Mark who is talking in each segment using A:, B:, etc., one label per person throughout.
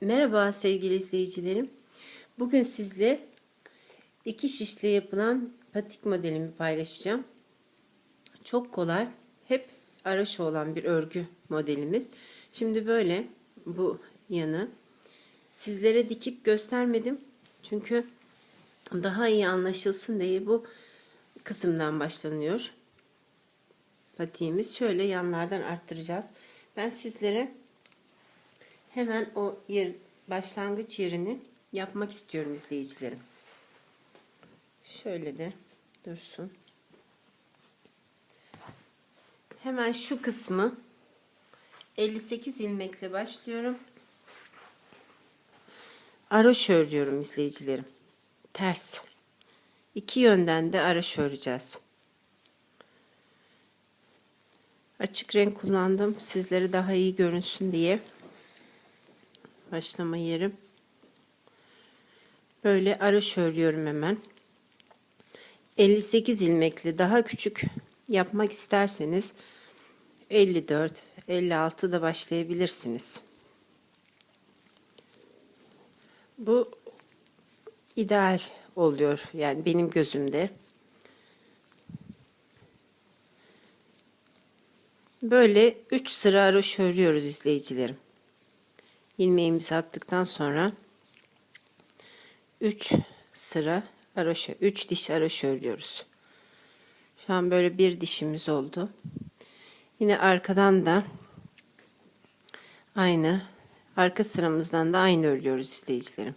A: Merhaba sevgili izleyicilerim. Bugün sizle iki şişle yapılan patik modelimi paylaşacağım. Çok kolay, hep araşı olan bir örgü modelimiz. Şimdi böyle bu yanı sizlere dikip göstermedim. Çünkü daha iyi anlaşılsın diye bu kısımdan başlanıyor. Patiğimiz şöyle yanlardan arttıracağız. Ben sizlere Hemen o yer, başlangıç yerini yapmak istiyorum izleyicilerim. Şöyle de dursun. Hemen şu kısmı 58 ilmekle başlıyorum. Araş örüyorum izleyicilerim. Ters. İki yönden de araş öreceğiz. Açık renk kullandım. Sizlere daha iyi görünsün diye başlama yerim. Böyle araş örüyorum hemen. 58 ilmekli daha küçük yapmak isterseniz 54 56 da başlayabilirsiniz. Bu ideal oluyor yani benim gözümde. Böyle 3 sıra araş örüyoruz izleyicilerim ilmeğimizi attıktan sonra 3 sıra araşa 3 diş araş örüyoruz. Şu an böyle bir dişimiz oldu. Yine arkadan da aynı arka sıramızdan da aynı örüyoruz izleyicilerim.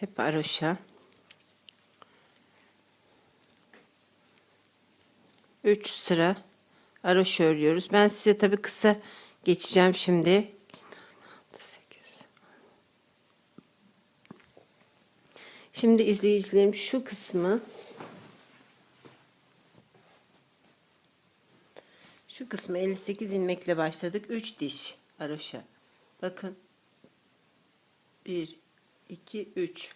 A: Hep aroşa. 3 sıra Araş örüyoruz. Ben size tabi kısa geçeceğim şimdi. Şimdi izleyicilerim şu kısmı şu kısmı 58 ilmekle başladık. 3 diş aroşa. Bakın. 1 2 3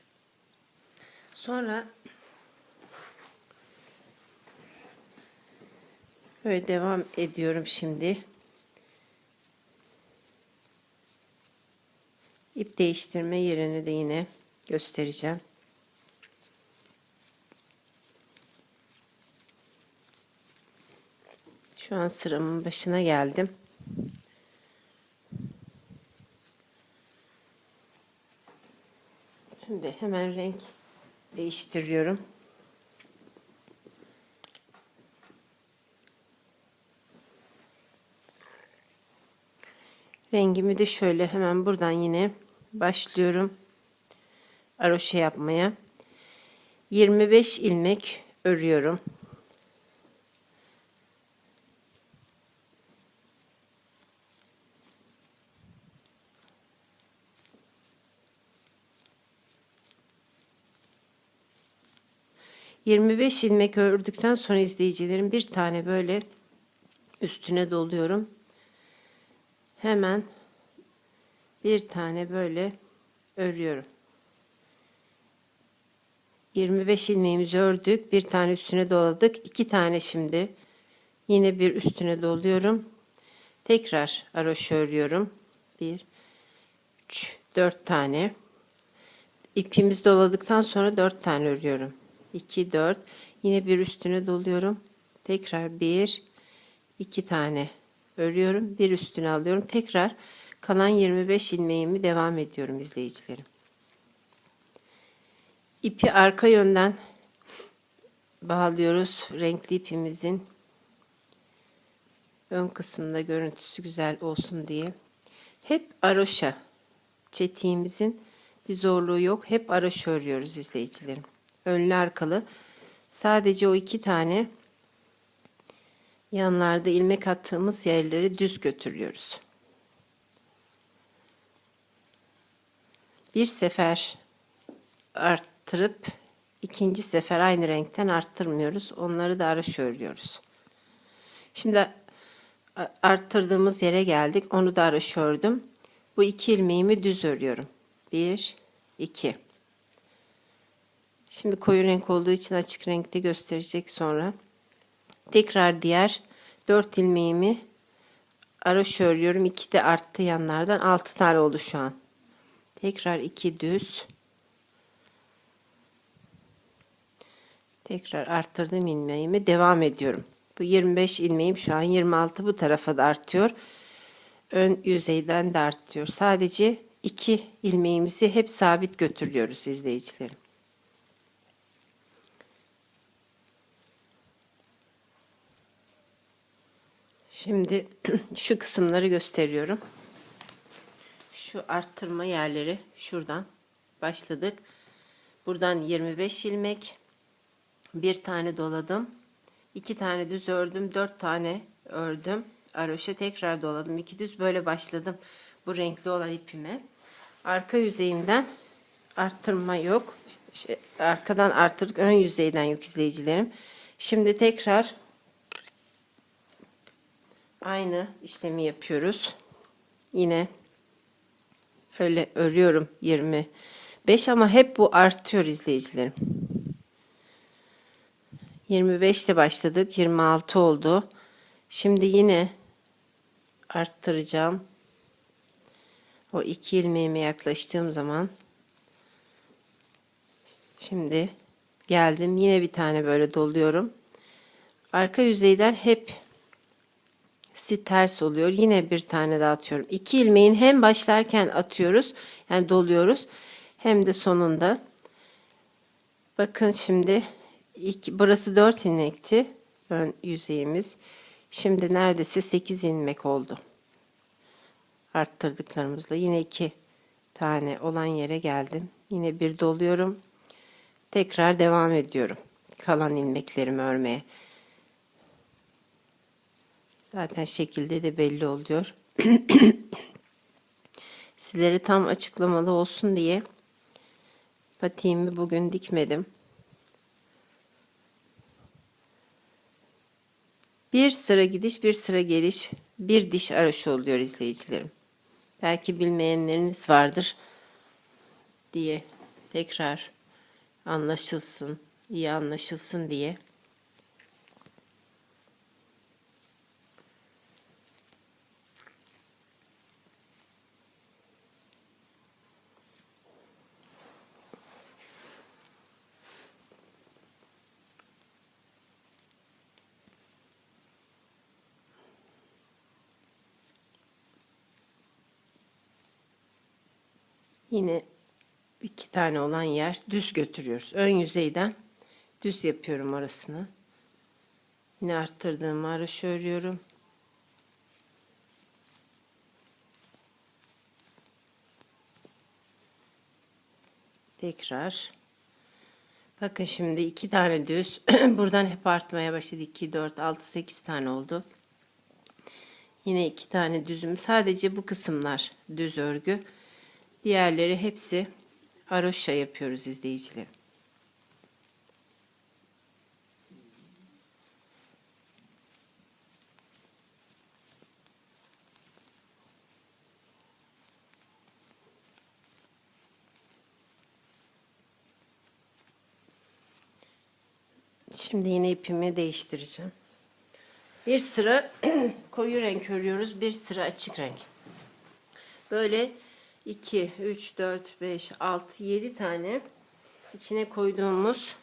A: Sonra Böyle devam ediyorum şimdi. İp değiştirme yerini de yine göstereceğim. Şu an sıramın başına geldim. Şimdi hemen renk değiştiriyorum. Rengimi de şöyle hemen buradan yine başlıyorum. Aroşe yapmaya. 25 ilmek örüyorum. Yirmi beş ilmek ördükten sonra izleyicilerim bir tane böyle üstüne doluyorum hemen bir tane böyle örüyorum. 25 ilmeğimizi ördük. Bir tane üstüne doladık. iki tane şimdi yine bir üstüne doluyorum. Tekrar aroş örüyorum. 1 3 4 tane. İpimizi doladıktan sonra 4 tane örüyorum. 2 4 yine bir üstüne doluyorum. Tekrar 1 2 tane örüyorum. Bir üstüne alıyorum. Tekrar kalan 25 ilmeğimi devam ediyorum izleyicilerim. İpi arka yönden bağlıyoruz. Renkli ipimizin ön kısmında görüntüsü güzel olsun diye. Hep aroşa çetiğimizin bir zorluğu yok. Hep aroşa örüyoruz izleyicilerim. Önlü arkalı. Sadece o iki tane yanlarda ilmek attığımız yerleri düz götürüyoruz. Bir sefer arttırıp ikinci sefer aynı renkten arttırmıyoruz. Onları da araş örüyoruz. Şimdi arttırdığımız yere geldik. Onu da araş ördüm. Bu iki ilmeğimi düz örüyorum. Bir, iki. Şimdi koyu renk olduğu için açık renkte gösterecek sonra. Tekrar diğer 4 ilmeğimi aroş örüyorum. 2 de arttı yanlardan. 6 tane oldu şu an. Tekrar 2 düz. Tekrar arttırdım ilmeğimi. Devam ediyorum. Bu 25 ilmeğim şu an 26 bu tarafa da artıyor. Ön yüzeyden de artıyor. Sadece 2 ilmeğimizi hep sabit götürüyoruz izleyicilerim. Şimdi şu kısımları gösteriyorum. Şu arttırma yerleri şuradan başladık. Buradan 25 ilmek, bir tane doladım, iki tane düz ördüm, dört tane ördüm. Aroşa tekrar doladım, iki düz böyle başladım bu renkli olan ipime. Arka yüzeyimden arttırma yok. Arkadan arttırdık, ön yüzeyden yok izleyicilerim. Şimdi tekrar aynı işlemi yapıyoruz. Yine öyle örüyorum 25 ama hep bu artıyor izleyicilerim. 25 ile başladık. 26 oldu. Şimdi yine arttıracağım. O iki ilmeğime yaklaştığım zaman şimdi geldim. Yine bir tane böyle doluyorum. Arka yüzeyden hep si ters oluyor. Yine bir tane daha atıyorum. İki ilmeğin hem başlarken atıyoruz. Yani doluyoruz. Hem de sonunda. Bakın şimdi iki, burası 4 ilmekti. Ön yüzeyimiz. Şimdi neredeyse 8 ilmek oldu. Arttırdıklarımızla. Yine iki tane olan yere geldim. Yine bir doluyorum. Tekrar devam ediyorum. Kalan ilmeklerimi örmeye. Zaten şekilde de belli oluyor. Sizlere tam açıklamalı olsun diye patiğimi bugün dikmedim. Bir sıra gidiş, bir sıra geliş, bir diş araşı oluyor izleyicilerim. Belki bilmeyenleriniz vardır diye tekrar anlaşılsın, iyi anlaşılsın diye Yine iki tane olan yer düz götürüyoruz. Ön yüzeyden düz yapıyorum orasını. Yine arttırdığım araş örüyorum. Tekrar. Bakın şimdi iki tane düz. Buradan hep artmaya başladı. 2, 4, 6, 8 tane oldu. Yine iki tane düzüm. Sadece bu kısımlar düz örgü. Diğerleri hepsi aroşa yapıyoruz izleyicilerim. Şimdi yine ipimi değiştireceğim. Bir sıra koyu renk örüyoruz, bir sıra açık renk. Böyle 2, 3, 4, 5, 6, 7 tane içine koyduğumuz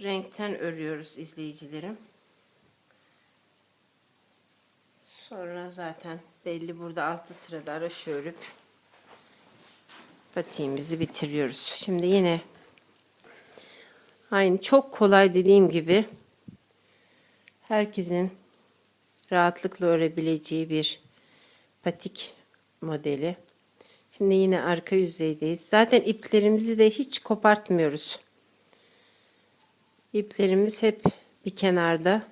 A: renkten örüyoruz izleyicilerim. Sonra zaten belli burada 6 sırada araş örüp patiğimizi bitiriyoruz. Şimdi yine aynı çok kolay dediğim gibi herkesin rahatlıkla örebileceği bir patik modeli. Şimdi yine arka yüzeydeyiz. Zaten iplerimizi de hiç kopartmıyoruz. İplerimiz hep bir kenarda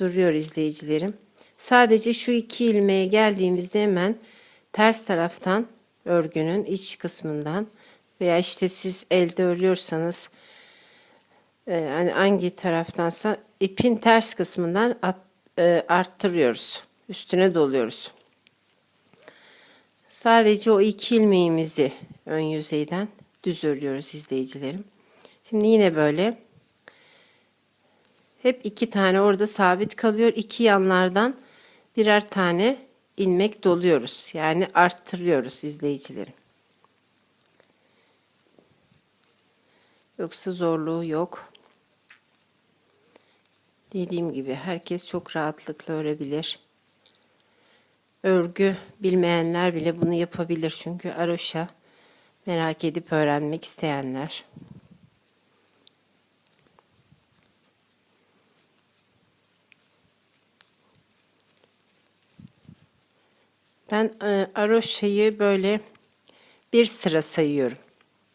A: duruyor izleyicilerim. Sadece şu iki ilmeğe geldiğimizde hemen ters taraftan örgünün iç kısmından veya işte siz elde örüyorsanız yani hangi taraftansa ipin ters kısmından e, arttırıyoruz. Üstüne doluyoruz. Sadece o iki ilmeğimizi ön yüzeyden düz örüyoruz izleyicilerim. Şimdi yine böyle hep iki tane orada sabit kalıyor. İki yanlardan birer tane ilmek doluyoruz. Yani arttırıyoruz izleyicilerim. Yoksa zorluğu yok. Dediğim gibi herkes çok rahatlıkla örebilir. Örgü bilmeyenler bile bunu yapabilir çünkü aroşa merak edip öğrenmek isteyenler. Ben e, aroşayı böyle bir sıra sayıyorum.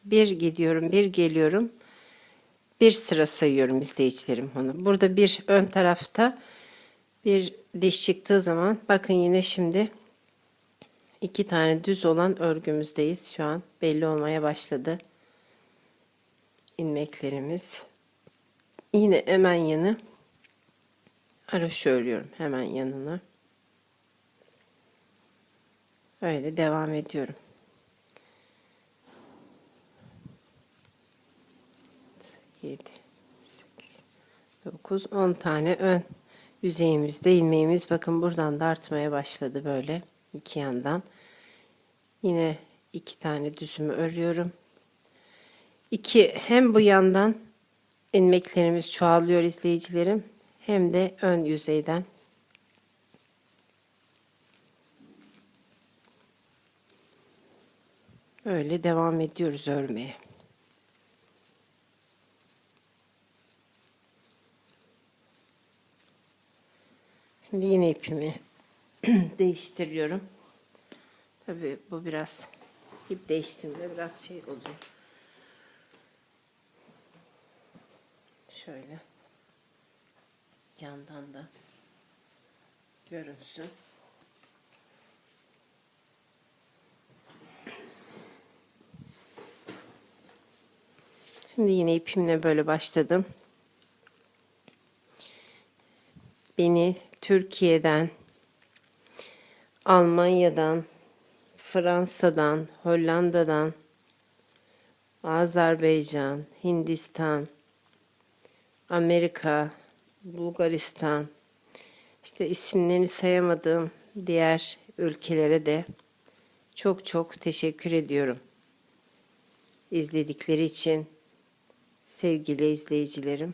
A: Bir gidiyorum, bir geliyorum. Bir sıra sayıyorum izleyicilerim onu. Burada bir ön tarafta bir diş çıktığı zaman bakın yine şimdi iki tane düz olan örgümüzdeyiz. Şu an belli olmaya başladı. ilmeklerimiz. Yine hemen yanı araşı örüyorum hemen yanına. Öyle devam ediyorum. 7 8 9 10 tane ön yüzeyimizde ilmeğimiz bakın buradan da artmaya başladı böyle iki yandan. Yine iki tane düzümü örüyorum. İki hem bu yandan ilmeklerimiz çoğalıyor izleyicilerim hem de ön yüzeyden Öyle devam ediyoruz örmeye. Şimdi yine ipimi değiştiriyorum. Tabii bu biraz ip değiştirme biraz şey oluyor. Şöyle yandan da görünsün. Şimdi yine ipimle böyle başladım. Beni Türkiye'den, Almanya'dan, Fransa'dan, Hollanda'dan, Azerbaycan, Hindistan, Amerika, Bulgaristan, işte isimlerini sayamadığım diğer ülkelere de çok çok teşekkür ediyorum. İzledikleri için sevgili izleyicilerim.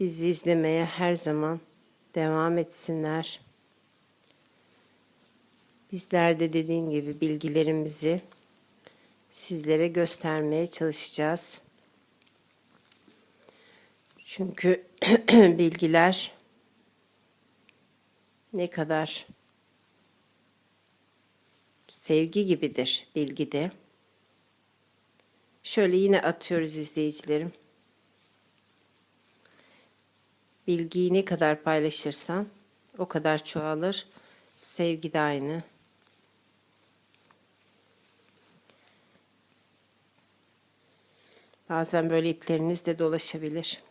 A: Bizi izlemeye her zaman devam etsinler. Bizler de dediğim gibi bilgilerimizi sizlere göstermeye çalışacağız. Çünkü bilgiler ne kadar sevgi gibidir bilgi de. Şöyle yine atıyoruz izleyicilerim. Bilgiyi ne kadar paylaşırsan o kadar çoğalır. Sevgi de aynı. Bazen böyle ipleriniz de dolaşabilir.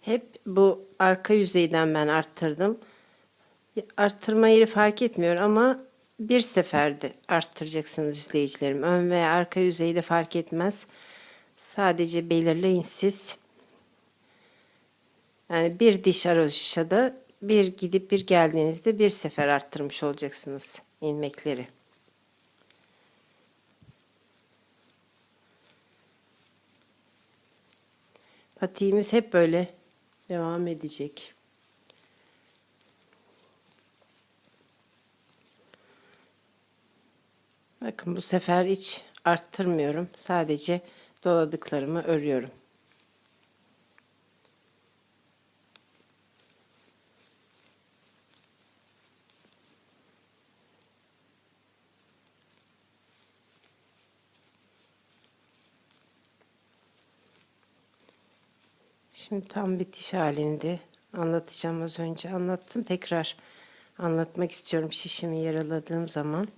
A: Hep bu arka yüzeyden ben arttırdım. Arttırma yeri fark etmiyor ama bir seferde arttıracaksınız izleyicilerim. Ön veya arka yüzeyde fark etmez. Sadece belirleyin siz. Yani bir diş aroşada bir gidip bir geldiğinizde bir sefer arttırmış olacaksınız ilmekleri. Patiğimiz hep böyle devam edecek. Bakın bu sefer hiç arttırmıyorum. Sadece doladıklarımı örüyorum. Şimdi tam bitiş halinde anlatacağım az önce anlattım. Tekrar anlatmak istiyorum şişimi yaraladığım zaman.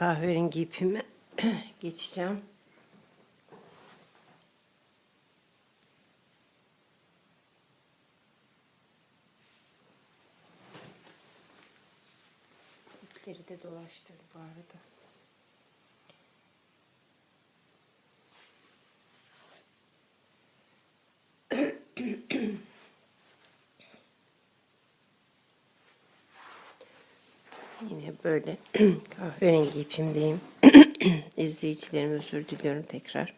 A: kahverengi ipimi geçeceğim. İpleri de dolaştır bu arada. Böyle kahverengi ipimdeyim. İzleyicilerim özür diliyorum tekrar.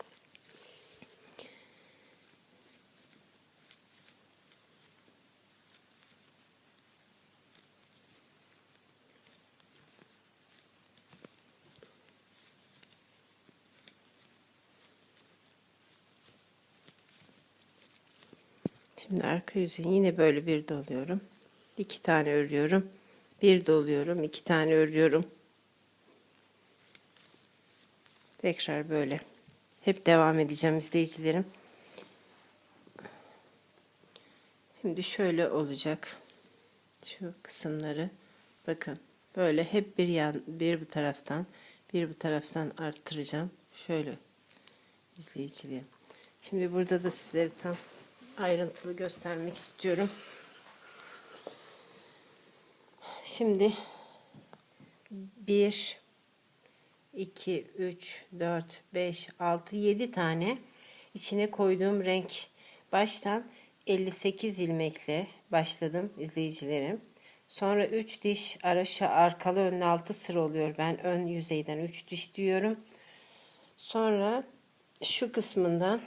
A: Şimdi arka yüzeyini yine böyle bir doluyorum. İki tane örüyorum. Bir doluyorum. iki tane örüyorum. Tekrar böyle. Hep devam edeceğim izleyicilerim. Şimdi şöyle olacak. Şu kısımları bakın. Böyle hep bir yan bir bu taraftan bir bu taraftan arttıracağım. Şöyle izleyicilerim. Şimdi burada da sizlere tam ayrıntılı göstermek istiyorum. Şimdi 1 2 3 4 5 6 7 tane içine koyduğum renk baştan 58 ilmekle başladım izleyicilerim. Sonra 3 diş araşa arkalı önlü 6 sıra oluyor. Ben ön yüzeyden 3 diş diyorum. Sonra şu kısmından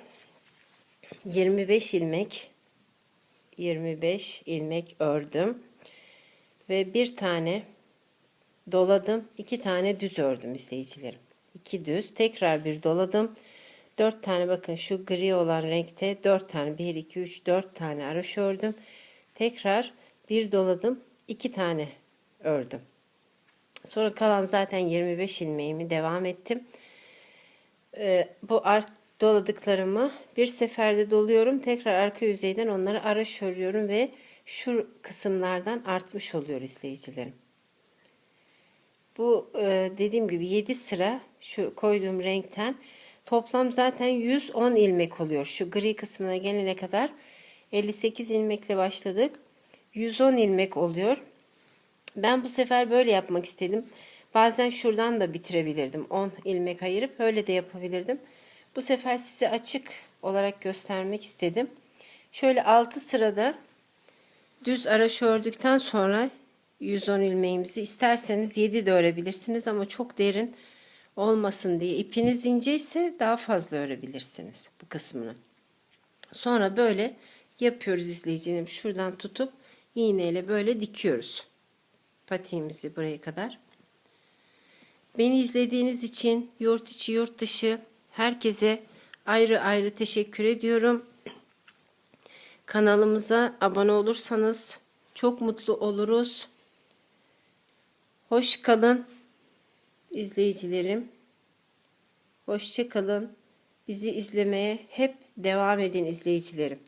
A: 25 ilmek 25 ilmek ördüm ve bir tane doladım iki tane düz ördüm izleyicilerim. İki düz tekrar bir doladım. Dört tane bakın şu gri olan renkte dört tane bir iki üç dört tane araş ördüm. Tekrar bir doladım iki tane ördüm. Sonra kalan zaten 25 ilmeğimi devam ettim. Ee, bu art doladıklarımı bir seferde doluyorum. Tekrar arka yüzeyden onları araş örüyorum ve şu kısımlardan artmış oluyor izleyicilerim. Bu e, dediğim gibi 7 sıra şu koyduğum renkten toplam zaten 110 ilmek oluyor. Şu gri kısmına gelene kadar 58 ilmekle başladık. 110 ilmek oluyor. Ben bu sefer böyle yapmak istedim. Bazen şuradan da bitirebilirdim. 10 ilmek ayırıp öyle de yapabilirdim. Bu sefer size açık olarak göstermek istedim. Şöyle 6 sırada düz araş ördükten sonra 110 ilmeğimizi isterseniz 7 de örebilirsiniz ama çok derin olmasın diye ipiniz ince ise daha fazla örebilirsiniz bu kısmını. Sonra böyle yapıyoruz izleyicilerim. Şuradan tutup iğneyle böyle dikiyoruz. Patiğimizi buraya kadar. Beni izlediğiniz için yurt içi yurt dışı herkese ayrı ayrı teşekkür ediyorum. Kanalımıza abone olursanız çok mutlu oluruz. Hoş kalın izleyicilerim. Hoşça kalın. Bizi izlemeye hep devam edin izleyicilerim.